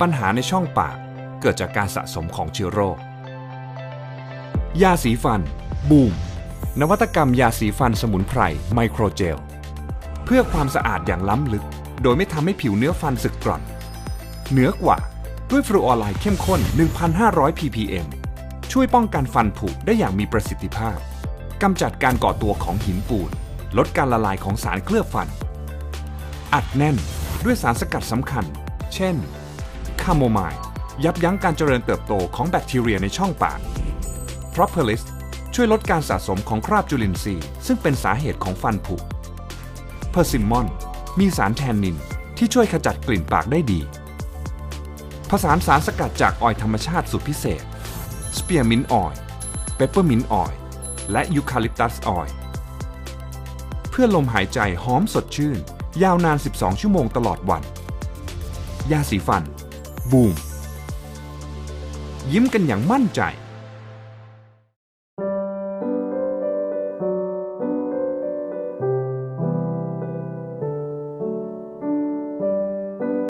ปัญหาในช่องปากเกิดจากการสะสมของเชื้อโรค ยาสีฟัน บูม นวัตกรรมยาสีฟันสมุนไพรไมโครเจล เพื่อความสะอาดอย่างล้ำลึก โดยไม่ทำให้ผิวเนื้อฟันสึกกร่อนเหนือกว่าด้วยฟลูออไรด์เข้มข้น 1,500 ppm ช่วยป้องกันฟันผุได้อย่างมีประสิทธิภาพ กำจัดการก่อตัวของหินปูน ลดการละลายของสารเคลือบฟัน อัดแน่นด้วยสารสกัดสำคัญ เช่น คาโมไมล์ยับยั้งการเจริญเติบโตของแบคทีเรียในช่องปาก Propolis ช่วยลดการสะสมของคราบจุลินทรีย์ ซึ่งเป็นสาเหตุของฟันผุ Persimmon มีสารแทนนินที่ช่วยขจัดกลิ่นปากได้ดี ผสานสารสกัดจากออยล์ธรรมชาติสุดพิเศษ Spearmint Oil Peppermint Oil และ Eucalyptus Oil เพื่อลมหายใจหอมสดชื่น ยาวนาน 12 ชั่วโมงตลอดวัน ยาสีฟัน บูม ยิ้มกันอย่างมั่นใจ